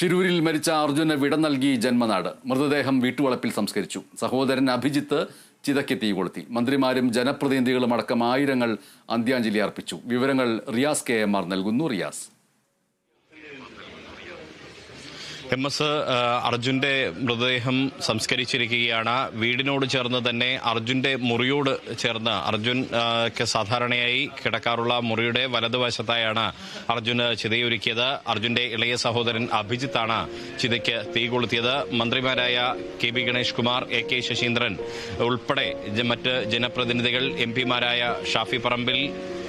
ഷിരൂരിൽ മരിച്ച അർജുന് വിട നൽകി ജന്മനാട്. മൃതദേഹം വീട്ടുവളപ്പിൽ സംസ്കരിച്ചു. സഹോദരൻ അഭിജിത്ത് ചിതയ്ക്ക് തീ കൊളുത്തി. മന്ത്രിമാരും ജനപ്രതിനിധികളും അടക്കം ആയിരങ്ങൾ അന്ത്യാഞ്ജലി അർപ്പിച്ചു. വിവരങ്ങൾ റിയാസ് കെ എം ആർ നൽകുന്നു. റിയാസ്. എം എസ് അർജുന്റെ മൃതദേഹം സംസ്കരിച്ചിരിക്കുകയാണ്. വീടിനോട് ചേർന്ന് തന്നെ അർജുന്റെ മുറിയോട് ചേർന്ന് അർജുൻ സാധാരണയായി കിടക്കാറുള്ള മുറിയുടെ വലതുവശത്തായാണ് അർജുന് ചിതയൊരുക്കിയത്. അർജുന്റെ ഇളയ സഹോദരൻ അഭിജിത്താണ് ചിതയ്ക്ക് തീ കൊളുത്തിയത്. മന്ത്രിമാരായ K B Ganesh Kumar A K Saseendran ഉൾപ്പെടെ മറ്റ് ജനപ്രതിനിധികൾ എം പിമാരായ ഷാഫി പറമ്പിൽ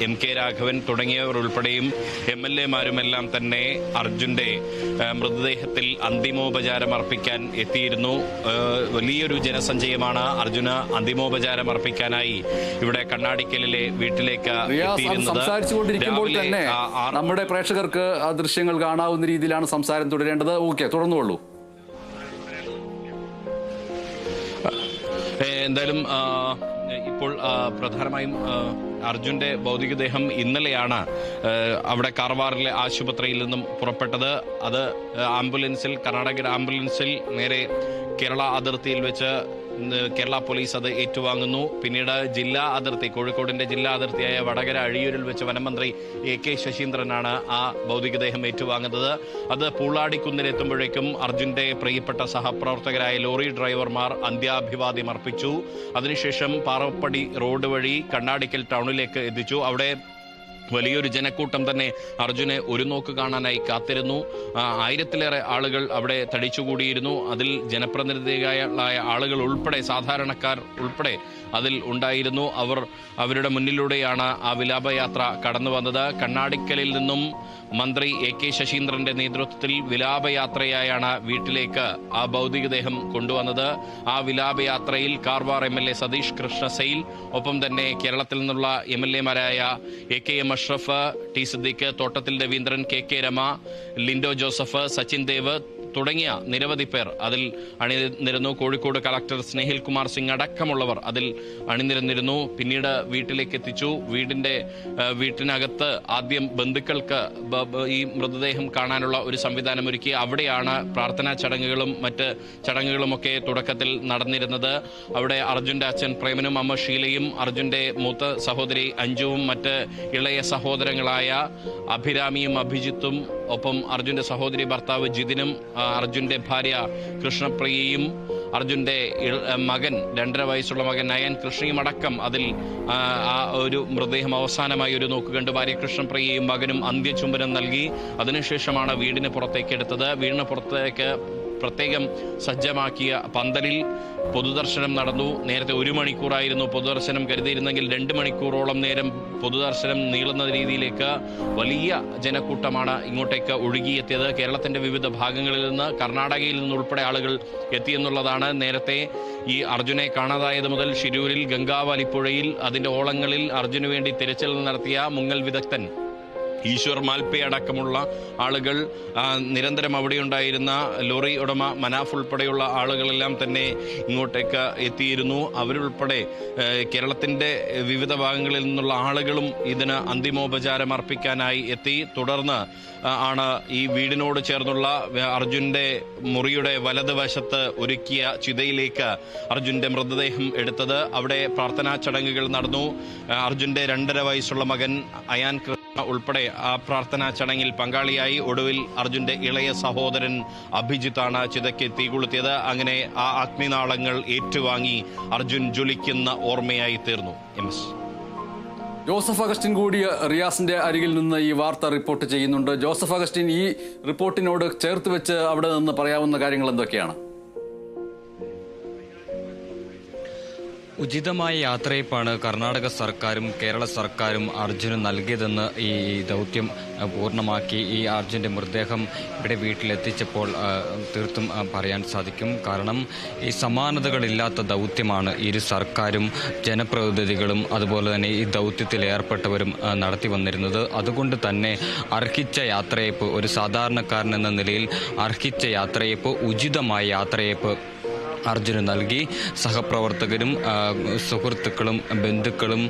എം കെ രാഘവൻ തുടങ്ങിയവർ ഉൾപ്പെടെയും എം എൽ എമാരുമെല്ലാം തന്നെ അർജുന്റെ മൃതദേഹത്തിൽ അന്തിമോപചാരം അർപ്പിക്കാൻ എത്തിയിരുന്നു. വലിയൊരു ജനസഞ്ചയമാണ് അർജുന അന്തിമോപചാരം അർപ്പിക്കാനായി ഇവിടെ കണ്ണാടിക്കലിലെ വീട്ടിലേക്ക് സംസാരിച്ചുകൊണ്ടിരിക്കുമ്പോൾ തന്നെ നമ്മുടെ പ്രേക്ഷകർക്ക് ആ ദൃശ്യങ്ങൾ കാണാവുന്ന രീതിയിലാണ് സംസാരം തുടരേണ്ടത്. ഓക്കെ തുടർന്നുകൊള്ളൂ. എന്തായാലും ഇപ്പോൾ പ്രധാനമായും അർജുന്റെ ഭൗതികദേഹം ഇന്നലെയാണ് അവിടെ കാർവാറിലെ ആശുപത്രിയിൽ നിന്നും പുറപ്പെട്ടത്. അത് ആംബുലൻസിൽ കർണാടക ആംബുലൻസിൽ നേരെ കേരള അതിർത്തിയിൽ വെച്ച് കേരള പോലീസ് അത് ഏറ്റുവാങ്ങുന്നു. പിന്നീട് ജില്ലാ അതിർത്തി കോഴിക്കോടിന്റെ ജില്ലാ അതിർത്തിയായ വടകര അഴിയൂരിൽ വെച്ച് വനമന്ത്രി എ കെ ശശീന്ദ്രനാണ് ആ ഭൗതികദേഹം ഏറ്റുവാങ്ങുന്നത്. അത് പൂളാടിക്കുന്നിലെത്തുമ്പോഴേക്കും അർജുന്റെ പ്രിയപ്പെട്ട സഹപ്രവർത്തകരായ ലോറി ഡ്രൈവർമാർ അന്ത്യാഭിവാദ്യം അർപ്പിച്ചു. അതിനുശേഷം പാറപ്പടി റോഡ് വഴി കണ്ണാടിക്കൽ ടൗണിലേക്ക് എത്തിച്ചു. അവിടെ വലിയൊരു ജനക്കൂട്ടം തന്നെ അർജുനെ ഒരു നോക്ക് കാണാനായി കാത്തിരുന്നു. ആയിരത്തിലേറെ ആളുകൾ അവിടെ തടിച്ചുകൂടിയിരുന്നു. അതിൽ ജനപ്രതിനിധികളായ ആളുകൾ ഉൾപ്പെടെ സാധാരണക്കാർ ഉൾപ്പെടെ അതിൽ ഉണ്ടായിരുന്നു. അവർ അവരുടെ മുന്നിലൂടെയാണ് ആ വിലാപയാത്ര കടന്നു വന്നത്. കണ്ണാടിക്കലിൽ നിന്നും മന്ത്രി എ കെ ശശീന്ദ്രന്റെ നേതൃത്വത്തിൽ വിലാപയാത്രയായാണ് വീട്ടിലേക്ക് ആ ഭൗതികദേഹം കൊണ്ടുവന്നത്. ആ വിലാപയാത്രയിൽ Karwar M L A Satish Krishna Sail ഒപ്പം തന്നെ കേരളത്തിൽ നിന്നുള്ള M L എമാരായ A K M Ashraf T Siddique Thottathil Raveendran K K Rema Linto Joseph Sachin Dev തുടങ്ങിയ നിരവധി പേർ അതിൽ അണിനിരുന്നു. കോഴിക്കോട് കളക്ടർ സ്നേഹിൽ കുമാർ സിംഗ് അടക്കമുള്ളവർ അതിൽ അണിനിരന്നിരുന്നു. പിന്നീട് വീട്ടിലേക്ക് എത്തിച്ചു. വീടിന്റെ വീട്ടിനകത്ത് ആദ്യം ബന്ധുക്കൾക്ക് ഈ മൃതദേഹം കാണാനുള്ള ഒരു സംവിധാനം ഒരുക്കി. അവിടെയാണ് പ്രാർത്ഥനാ ചടങ്ങുകളും മറ്റ് ചടങ്ങുകളുമൊക്കെ തുടക്കത്തിൽ നടന്നിരുന്നത്. അവിടെ അർജുന്റെ അച്ഛൻ പ്രേമനും അമ്മ ഷീലയും അർജുന്റെ മൂത്ത സഹോദരി അഞ്ജുവും മറ്റ് ഇളയ സഹോദരങ്ങളായ അഭിരാമിയും അഭിജിത്തും ഒപ്പം അർജുന്റെ സഹോദരി ഭർത്താവ് ജിതിനും അർജുന്റെ ഭാര്യ കൃഷ്ണപ്രിയയും അർജുന്റെ മകൻ രണ്ടര വയസ്സുള്ള മകൻ നയൻ കൃഷ്ണയും അടക്കം അതിൽ ആ ഒരു മൃതദേഹം അവസാനമായി ഒരു നോക്ക് കണ്ട് ഭാര്യ കൃഷ്ണപ്രിയയും മകനും അന്ത്യചുംബനം നൽകി. അതിനുശേഷമാണ് വീടിന് പുറത്തേക്ക് എടുത്തത്. വീടിന് പുറത്തേക്ക് പ്രത്യേകം സജ്ജമാക്കിയ പന്തലിൽ പൊതുദർശനം നടന്നു. നേരത്തെ ഒരു മണിക്കൂറായിരുന്നു പൊതുദർശനം കരുതിയിരുന്നെങ്കിൽ രണ്ട് മണിക്കൂറോളം നേരം പൊതുദർശനം നീളുന്ന രീതിയിലേക്ക് വലിയ ജനക്കൂട്ടമാണ് ഇങ്ങോട്ടേക്ക് ഒഴുകിയെത്തിയത്. കേരളത്തിന്റെ വിവിധ ഭാഗങ്ങളിൽ നിന്ന് കർണാടകയിൽ നിന്നുൾപ്പെടെ ആളുകൾ എത്തിയെന്നുള്ളതാണ് നേരത്തെ ഈ അർജുനെ കാണാതായത് മുതൽ ഷിരൂരിൽ ഗംഗാവലിപ്പുഴയിൽ അതിന്റെ ഓളങ്ങളിൽ അർജുന് വേണ്ടി തിരച്ചിൽ നടത്തിയ മുങ്ങൽ വിദഗ്ധൻ. ഈശ്വർ മാൽപ്പെ അടക്കമുള്ള ആളുകൾ നിരന്തരം അവിടെ ഉണ്ടായിരുന്ന ലോറി ഉടമ മനാഫ് ഉൾപ്പെടെയുള്ള ആളുകളെല്ലാം തന്നെ ഇങ്ങോട്ടേക്ക് എത്തിയിരുന്നു. അവരുൾപ്പെടെ കേരളത്തിന്റെ വിവിധ ഭാഗങ്ങളിൽ നിന്നുള്ള ആളുകളും ഇതിന് അന്തിമോപചാരം അർപ്പിക്കാനായി എത്തി. തുടർന്ന് ആണ് ഈ വീടിനോട് ചേർന്നുള്ള അർജുന്റെ മുറിയുടെ വലതുവശത്ത് ഒരുക്കിയ ചിതയിലേക്ക് അർജുന്റെ മൃതദേഹം എടുത്തത്. അവിടെ പ്രാർത്ഥനാ ചടങ്ങുകൾ നടന്നു. അർജുന്റെ രണ്ടര വയസ്സുള്ള മകൻ അയാൻ ഉൾപ്പെടെ ആ പ്രാർത്ഥനാ ചടങ്ങിൽ പങ്കാളിയായി ഒടുവിൽ അർജുന്റെ ഇളയ സഹോദരൻ അഭിജിത്താണ് ചിതയ്ക്ക് തീ കൊളുത്തിയത്. അങ്ങനെ ആ അഗ്നിനാളങ്ങൾ ഏറ്റുവാങ്ങി അർജുൻ ജ്വലിക്കുന്ന ഓർമ്മയായി തീർന്നു. M S. ജോസഫ് അഗസ്റ്റിൻ കൂടി റിയാസിന്റെ അരികിൽ നിന്ന് ഈ വാർത്ത റിപ്പോർട്ട് ചെയ്യുന്നുണ്ട്. ജോസഫ് അഗസ്റ്റിൻ ഈ റിപ്പോർട്ടിനോട് ചേർത്ത് വെച്ച് അവിടെ നിന്ന് പറയാവുന്ന കാര്യങ്ങൾ എന്തൊക്കെയാണ്? ഉചിതമായ യാത്രയപ്പാണ് കർണാടക സർക്കാരും കേരള സർക്കാരും അർജുന് നൽകിയതെന്ന് ഈ ദൗത്യം പൂർണമാക്കി. ഈ അർജുന്റെ മൃതദേഹം ഇവിടെ വീട്ടിലെത്തിച്ചപ്പോൾ തീർത്തും പറയാൻ സാധിക്കും. കാരണം ഈ സമാനതകളില്ലാത്ത ദൗത്യമാണ് ഇരു സർക്കാരും ജനപ്രതിനിധികളും അതുപോലെ തന്നെ ഈ ദൗത്യത്തിൽ ഏർപ്പെട്ടവരും നടത്തി വന്നിരുന്നത്. അതുകൊണ്ട് തന്നെ അർഹിച്ച യാത്രയപ്പ് ഒരു സാധാരണക്കാരൻ എന്ന നിലയിൽ അർഹിച്ച യാത്രയപ്പ് ഉചിതമായ യാത്രയപ്പ് അർജുന് നൽകി. സഹപ്രവർത്തകരും സുഹൃത്തുക്കളും ബന്ധുക്കളും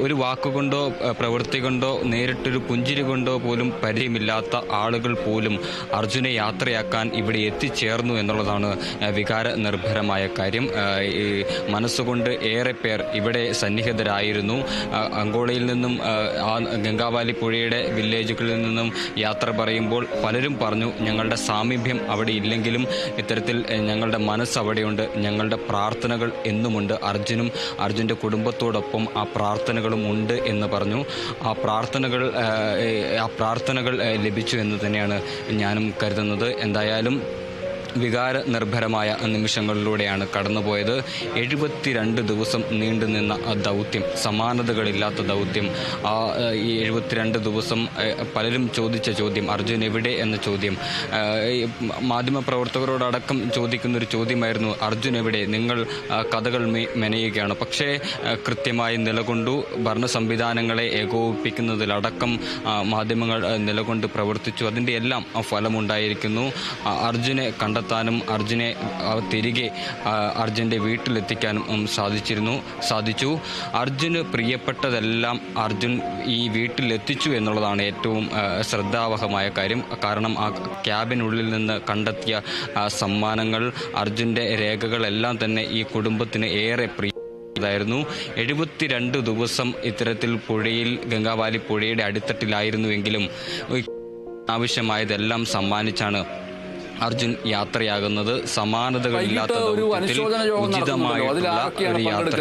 ഒരു വാക്കുകൊണ്ടോ പ്രവൃത്തി കൊണ്ടോ നേരിട്ടൊരു പുഞ്ചിരി കൊണ്ടോ പോലും പരിചയമില്ലാത്ത ആളുകൾ പോലും അർജുനെ യാത്രയാക്കാൻ ഇവിടെ എത്തിച്ചേർന്നു എന്നുള്ളതാണ് വികാര നിർഭരമായ കാര്യം. മനസ്സുകൊണ്ട് ഏറെ പേർ ഇവിടെ സന്നിഹിതരായിരുന്നു. അങ്കോളയിൽ നിന്നും ആ, ഗംഗാവാലി പുഴയുടെ വില്ലേജുകളിൽ നിന്നും യാത്ര പറയുമ്പോൾ പലരും പറഞ്ഞു ഞങ്ങളുടെ സാമീപ്യം അവിടെ ഇല്ലെങ്കിലും ഇത്തരത്തിൽ ഞങ്ങളുടെ മനസ്സ് അവിടെയുണ്ട് ഞങ്ങളുടെ പ്രാർത്ഥനകൾ എന്നുമുണ്ട്. അർജുനും അർജുന്റെ കുടുംബത്തോടൊപ്പം ആ പ്രാർത്ഥനകളും ഉണ്ട് എന്ന് പറഞ്ഞു. ആ പ്രാർത്ഥനകൾ ആ, പ്രാർത്ഥനകൾ ലഭിച്ചു എന്ന് തന്നെയാണ് ഞാനും കരുതുന്നത്. എന്തായാലും വികാര നിർഭരമായ നിമിഷങ്ങളിലൂടെയാണ് കടന്നുപോയത്. എഴുപത്തിരണ്ട് ദിവസം നീണ്ടുനിന്ന ദൗത്യം സമാനതകളില്ലാത്ത ദൗത്യം ആ ഈ എഴുപത്തിരണ്ട് ദിവസം പലരും ചോദിച്ച ചോദ്യം അർജുൻ എവിടെ എന്ന ചോദ്യം മാധ്യമപ്രവർത്തകരോടടക്കം ചോദിക്കുന്ന ഒരു ചോദ്യമായിരുന്നു അർജുൻ എവിടെ? നിങ്ങൾ കഥകൾ മെനയുകയാണ്. പക്ഷേ കൃത്യമായി നിലകൊണ്ടു ഭരണ സംവിധാനങ്ങളെ ഏകോപിപ്പിക്കുന്നതിലടക്കം മാധ്യമങ്ങൾ നിലകൊണ്ട് പ്രവർത്തിച്ചു. അതിന്റെ എല്ലാം ഫലമുണ്ടായിരിക്കുന്നു. അർജുനെ അർജുനെ കണ്ടെത്താനും അർജുനെ തിരികെ അർജുന്റെ വീട്ടിലെത്തിക്കാനും സാധിച്ചിരുന്നു സാധിച്ചു. അർജുന് പ്രിയപ്പെട്ടതെല്ലാം അർജുൻ ഈ വീട്ടിലെത്തിച്ചു എന്നുള്ളതാണ് ഏറ്റവും ശ്രദ്ധാവഹമായ കാര്യം. കാരണം ആ ക്യാബിനുള്ളിൽ നിന്ന് കണ്ടെത്തിയ സമ്മാനങ്ങൾ അർജുന്റെ രേഖകളെല്ലാം തന്നെ ഈ കുടുംബത്തിന് ഏറെ പ്രിയ ായിരുന്നു എഴുപത്തിരണ്ട് ദിവസം ഇത്തരത്തിൽ പുഴയിൽ ഗംഗാവാലി പുഴയുടെ അടിത്തട്ടിലായിരുന്നുവെങ്കിലും ആവശ്യമായതെല്ലാം സമ്മാനിച്ചാണ് അർജുൻ യാത്രയാകുന്നത് സമാനതകളില്ലാത്ത ഉചിതമായിട്ടുള്ള ഒരു യാത്ര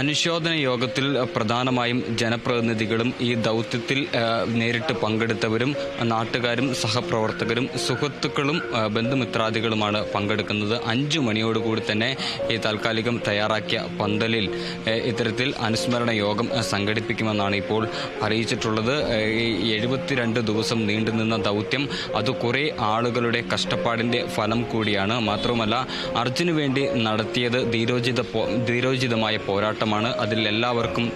അനുശോചന യോഗത്തിൽ പ്രധാനമായും ജനപ്രതിനിധികളും ഈ ദൗത്യത്തിൽ നേരിട്ട് പങ്കെടുത്തവരും നാട്ടുകാരും സഹപ്രവർത്തകരും സുഹൃത്തുക്കളും ബന്ധുമിത്രാദികളുമാണ് പങ്കെടുക്കുന്നത്. അഞ്ചു മണിയോടുകൂടി തന്നെ ഈ താൽക്കാലികം തയ്യാറാക്കിയ പന്തലിൽ ഇത്തരത്തിൽ അനുസ്മരണ യോഗം സംഘടിപ്പിക്കുമെന്നാണ് ഇപ്പോൾ അറിയിച്ചിട്ടുള്ളത്. ഈ എഴുപത്തിരണ്ട് ദിവസം നീണ്ടുനിന്ന ദൗത്യം അത് കുറേ ആളുകളുടെ കഷ്ടപ്പാടിന്റെ ഫലം കൂടിയാണ്. മാത്രവുമല്ല അർജുന് വേണ്ടി നടത്തിയത് ധീരോചിത ധീരോചിതമായ ധീരോചിതമായ പോരാട്ടമാണ് അതിൽ എല്ലാവർക്കും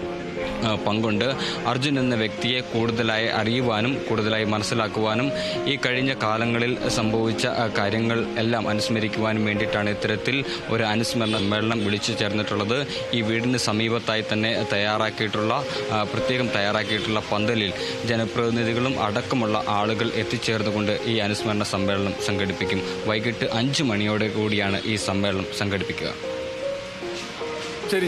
പങ്കുണ്ട്. അർജുൻ എന്ന വ്യക്തിയെ കൂടുതലായി അറിയുവാനും കൂടുതലായി മനസ്സിലാക്കുവാനും ഈ കഴിഞ്ഞ കാലങ്ങളിൽ സംഭവിച്ച കാര്യങ്ങൾ എല്ലാം അനുസ്മരിക്കുവാനും വേണ്ടിയിട്ടാണ് ഇത്തരത്തിൽ ഒരു അനുസ്മരണ സമ്മേളനം വിളിച്ചു ചേർന്നിട്ടുള്ളത്. ഈ വീടിന് സമീപത്തായി തന്നെ തയ്യാറാക്കിയിട്ടുള്ള പ്രത്യേകം തയ്യാറാക്കിയിട്ടുള്ള പന്തലിൽ ജനപ്രതിനിധികളും അടക്കമുള്ള ആളുകൾ എത്തിച്ചേർന്നുകൊണ്ട് ഈ അനുസ്മരണ സമ്മേളനം സംഘടിപ്പിക്കും. വൈകിട്ട് അഞ്ച് മണിയോടെ കൂടിയാണ് ഈ സമ്മേളനം സംഘടിപ്പിക്കുക.